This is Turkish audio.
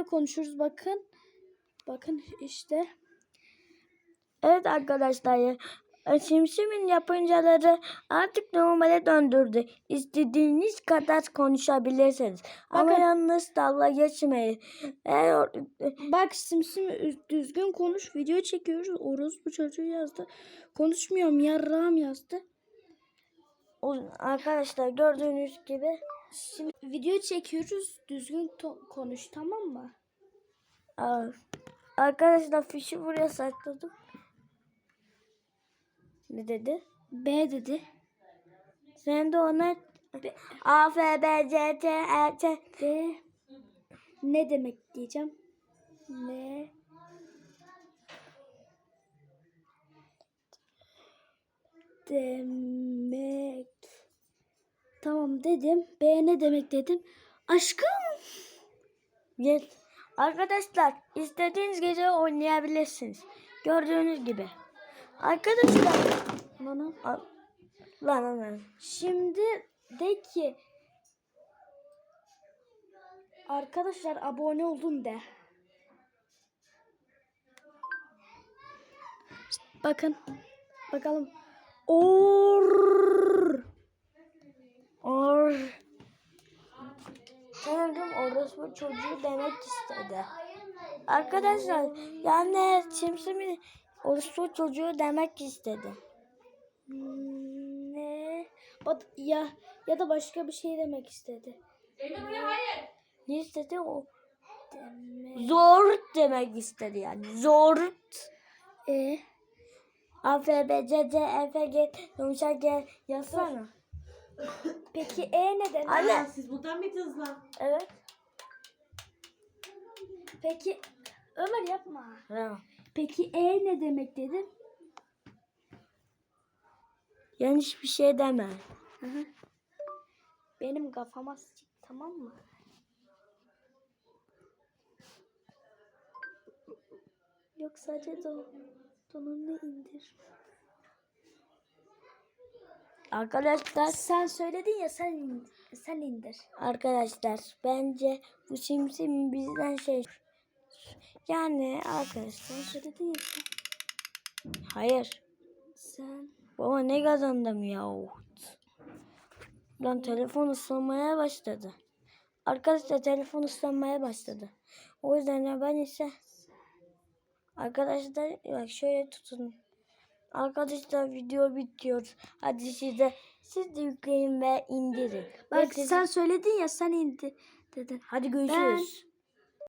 böyle konuşuruz bakın. Bakın işte. Evet arkadaşlar ya. Simsim'in yapıncaları artık normale döndürdü. İstediğiniz kadar konuşabilirsiniz. Ama Bakın. yalnız dalga geçmeyin. Eğer Bak simsim düzgün konuş. Video çekiyoruz. Orospu çocuğu yazdı. Konuşmuyorum yarrağım yazdı. o- arkadaşlar gördüğünüz gibi Şimdi video çekiyoruz. Düzgün konuş tamam mı? Arkadaşlar fişi buraya sakladım. Ne dedi? B dedi. Sen de ona A, F, B, C, T, E, T. B ne demek diyeceğim. Ne demek. Dedim. B ne demek dedim. Aşkım. Gel. Arkadaşlar istediğiniz gece oynayabilirsiniz. Gördüğünüz gibi. Arkadaşlar lan lan lan. Şimdi de ki arkadaşlar abone olun de. Bakın. Bakalım. Or. Orospu çocuğu demek istedi. Arkadaşlar yani Simsim'i orospu çocuğu demek istedi. Ne? Ya ya da başka bir şey demek istedi. Ne istedi o? Demek. Zor demek istedi yani. Zor. E A, F, B, C, D, E, F, G, yumuşak G yazsana. peki E ne demek? Anne. Siz buradan mıydınız lan? Evet. Peki Ömer yapma. Ha. Peki E ne demek dedin? Yanlış bir şey deme. Benim kafama sıçık tamam mı? Yok sadece don, donunu indir. Arkadaşlar Sen söyledin ya sen in- sen indir. Arkadaşlar bence bu simsim bizden şey yani arkadaşlar ya sen. hayır. Sen baba ne kazandım ya lan telefon ısınmaya başladı. Arkadaşlar telefon ısınmaya başladı. O yüzden de ben ise arkadaşlar bak şöyle tutun. Arkadaşlar video bitiyor. Hadi siz de siz de yükleyin ve indirin. Bak Ve siz- sen söyledin ya sen indi dedin. hadi görüşürüz